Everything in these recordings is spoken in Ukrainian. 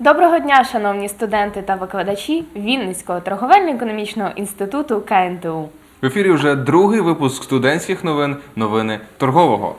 Доброго дня, шановні студенти та викладачі Вінницького торговельно-економічного інституту КНТУ. В ефірі вже другий випуск студентських новин новини торгового.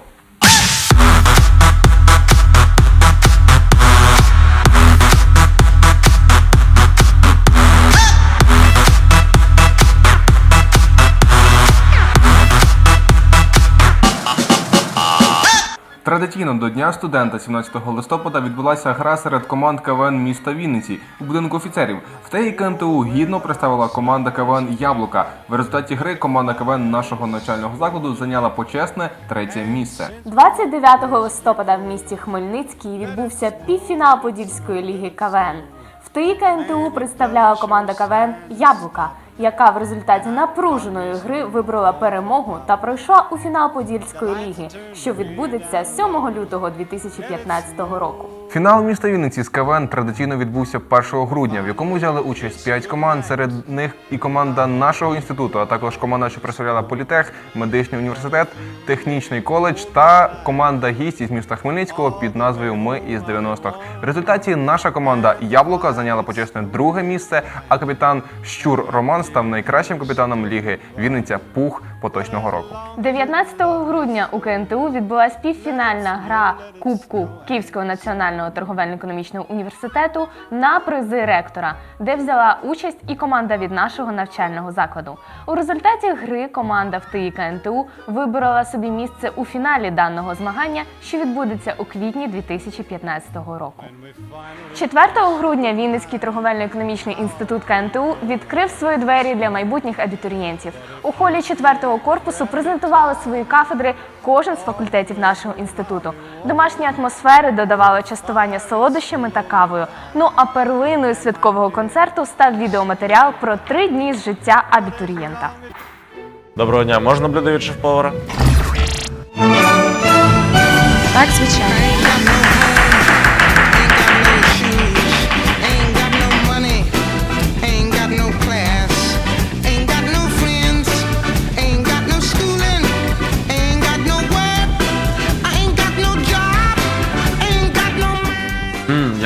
Традиційно до Дня студента 17 листопада відбулася гра серед команд КВН міста Вінниці у будинку офіцерів. В теї КНТУ гідно представила команда КВН Яблука. В результаті гри команда КВН нашого навчального закладу зайняла почесне третє місце. 29 листопада в місті Хмельницький відбувся півфінал Подільської ліги КВН. В ТИ КНТУ представляла команда КВН Яблука, яка в результаті напруженої гри вибрала перемогу та пройшла у фінал Подільської ліги, що відбудеться 7 лютого 2015 року. Фінал міста Вінниці з КВН традиційно відбувся 1 грудня, в якому взяли участь 5 команд. Серед них і команда нашого інституту, а також команда, що представляла політех, медичний університет, технічний коледж та команда гість із міста Хмельницького під назвою Ми із 90-х. В результаті наша команда Яблука зайняла почесне друге місце, а капітан Щур Роман став найкращим капітаном ліги Вінниця Пух поточного року. 19 грудня у КНТУ відбулася півфінальна гра Кубку Київського національного торговельно-економічного університету на призи ректора, де взяла участь і команда від нашого навчального закладу. У результаті гри команда в ТИ КНТУ виборола собі місце у фіналі даного змагання, що відбудеться у квітні 2015 року. 4 грудня Вінницький торговельно-економічний інститут КНТУ відкрив свої двері для майбутніх абітурієнтів. У холі 4-го корпусу презентували свої кафедри кожен з факультетів нашого інституту. Домашні атмосфери додавали частування солодощами та кавою. Ну а перлиною святкового концерту став відеоматеріал про три дні з життя абітурієнта. Доброго дня, можна блюдо від шеф-повара? Так, звичайно.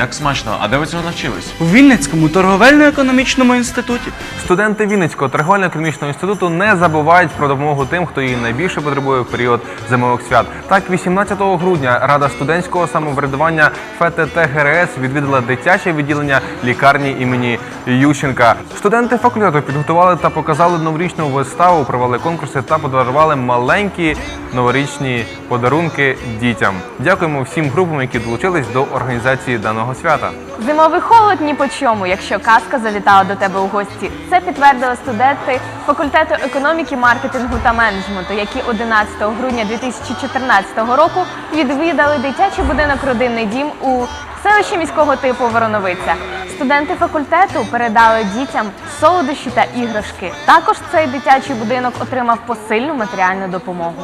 Як смачно. А де ви цього навчились? У Вінницькому торговельно-економічному інституті. Студенти Вінницького торговельно-економічного інституту не забувають про допомогу тим, хто її найбільше потребує в період зимових свят. Так, 18 грудня Рада студентського самоврядування ФТТ ГРС відвідала дитяче відділення лікарні імені Ющенка. Студенти факультету підготували та показали новорічну виставу, провели конкурси та подарували маленькі новорічні подарунки дітям. Дякуємо всім групам, які долучились до організації даного свята. Зимовий холод ні по чому, якщо казка завітала до тебе у гості. Це підтвердили студенти факультету економіки, маркетингу та менеджменту, які 11 грудня 2014 року відвідали дитячий будинок Родинний дім у селищі міського типу Вороновиця. Студенти факультету передали дітям солодощі та іграшки. Також цей дитячий будинок отримав посильну матеріальну допомогу.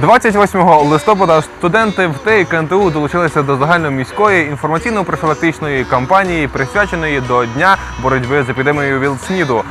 28 листопада студенти в ТЕІ КНТУ долучилися до загальноміської інформаційно-профілактичної кампанії, присвяченої до Дня боротьби з епідемією ВІЛ-СНІДу,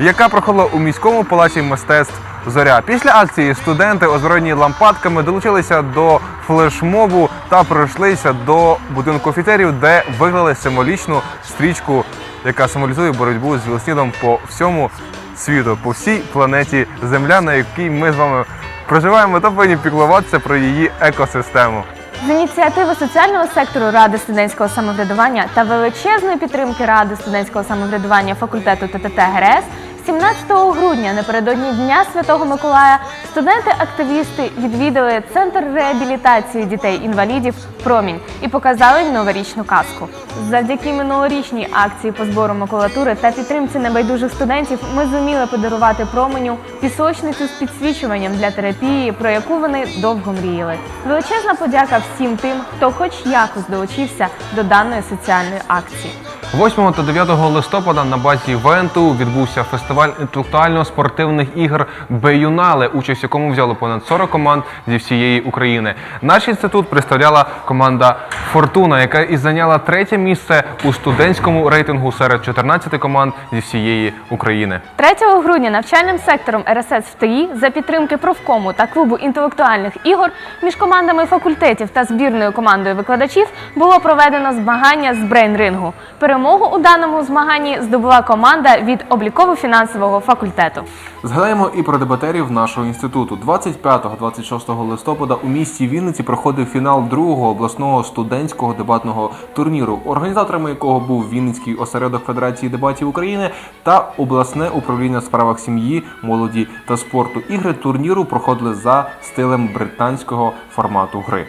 яка проходила у міському палаці мистецтв Зоря. Після акції студенти, озброєні лампадками, долучилися до флешмобу та пройшлися до будинку офіцерів, де виклали символічну стрічку, яка символізує боротьбу з ВІЛ-СНІДом по всьому світу, по всій планеті Земля, на якій ми з вами проживаємо та повинні піклуватися про її екосистему. З ініціативи соціального сектору Ради студентського самоврядування та величезної підтримки Ради студентського самоврядування факультету ТТТ ГРС 17 грудня напередодні Дня Святого Миколая студенти-активісти відвідали центр реабілітації дітей-інвалідів Промінь і показали новорічну казку. Завдяки минулорічній акції по збору макулатури та підтримці небайдужих студентів ми зуміли подарувати променю пісочницю з підсвічуванням для терапії, про яку вони довго мріяли. Величезна подяка всім тим, хто хоч якось долучився до даної соціальної акції. 8 та 9 листопада на базі ВНТУ відбувся фестиваль інтелектуально-спортивних ігор Беюнале, участь в якому взяло понад 40 команд зі всієї України. Наш інститут представляла команда Фортуна, яка і зайняла третє місце у студентському рейтингу серед 14 команд зі всієї України. 3 грудня навчальним сектором РСС ВТІ за підтримки профкому та клубу інтелектуальних ігор між командами факультетів та збірною командою викладачів було проведено змагання з брейн-рингу. Перемогу у даному змаганні здобула команда від обліково-фінансового факультету. Згадаємо і про дебатерів нашого інституту. 25-26 листопада у місті Вінниці проходив фінал другого обласного студентського дебатного турніру, організаторами якого був Вінницький осередок Федерації дебатів України та обласне управління в справах сім'ї, молоді та спорту. Ігри турніру проходили за стилем британського формату гри.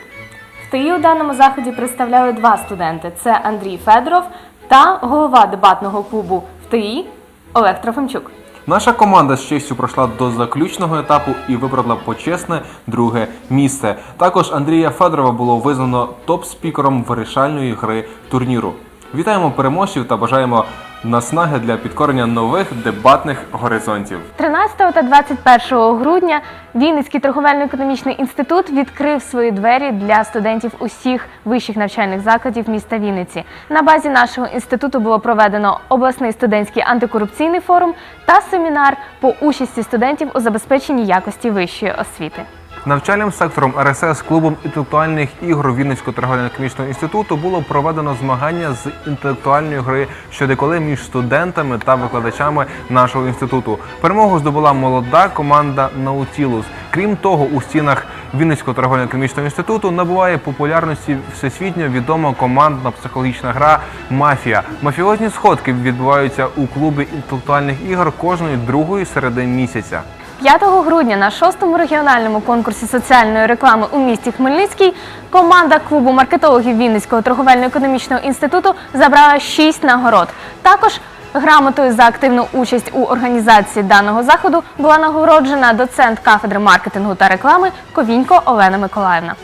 ВТІ у даному заході представляли два студенти: це Андрій Федоров та голова дебатного клубу ВТІ Олег Трофимчук. Наша команда з честю пройшла до заключного етапу і вибрала почесне друге місце. Також Андрія Федорова було визнано топ-спікером вирішальної гри турніру. Вітаємо переможців та бажаємо наснаги для підкорення нових дебатних горизонтів. 13 та 21 грудня Вінницький торговельно-економічний інститут відкрив свої двері для студентів усіх вищих навчальних закладів міста Вінниці. На базі нашого інституту було проведено обласний студентський антикорупційний форум та семінар по участі студентів у забезпеченні якості вищої освіти. Навчальним сектором РСС клубом інтелектуальних ігор Вінницького торговельно-економічного інституту було проведено змагання з інтелектуальної гри щодеколи між студентами та викладачами нашого інституту. Перемогу здобула молода команда Наутілус. Крім того, у стінах Вінницького торговельно-економічного інституту набуває популярності всесвітньо відома командна психологічна гра Мафія. Мафіозні сходки відбуваються у клубі інтелектуальних ігор кожної другої середи місяця. 5 грудня на шостому регіональному конкурсі соціальної реклами у місті Хмельницький команда клубу маркетологів Вінницького торговельно-економічного інституту забрала 6 нагород. Також грамотою за активну участь у організації даного заходу була нагороджена доцент кафедри маркетингу та реклами Ковінько Олена Миколаївна.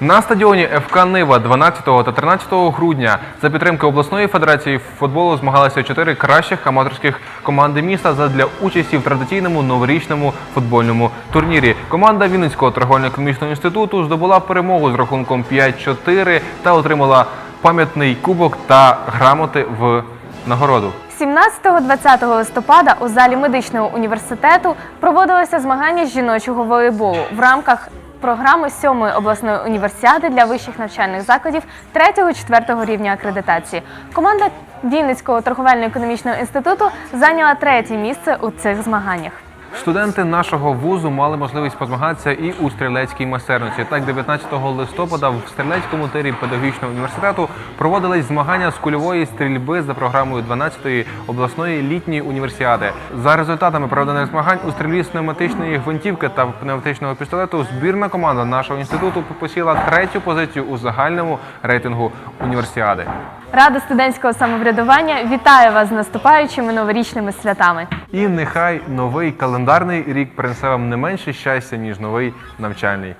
На стадіоні ФК Нива 12 та 13 грудня за підтримки обласної федерації футболу змагалися чотири кращих аматорських команди міста задля участі в традиційному новорічному футбольному турнірі. Команда Вінницького торговельно-економічного інституту здобула перемогу з рахунком 5-4 та отримала пам'ятний кубок та грамоти в нагороду. 17-20 листопада у залі медичного університету проводилося змагання жіночого волейболу в рамках програми 7-ї обласної універсіади для вищих навчальних закладів 3-4 рівня акредитації. Команда Вінницького торговельно-економічного інституту зайняла третє місце у цих змаганнях. Студенти нашого вузу мали можливість позмагатися і у стрілецькій майстерності. Так, 19 листопада в стрілецькому тирі педагогічного університету проводились змагання з кульової стрільби за програмою 12-ї обласної літньої універсіади. За результатами проведених змагань у стрільбі з пневматичної гвинтівки та пневматичного пістолету збірна команда нашого інституту посіла третю позицію у загальному рейтингу універсіади. Рада студентського самоврядування вітає вас з наступаючими новорічними святами. І нехай новий календарний рік принесе вам не менше щастя ніж новий навчальний.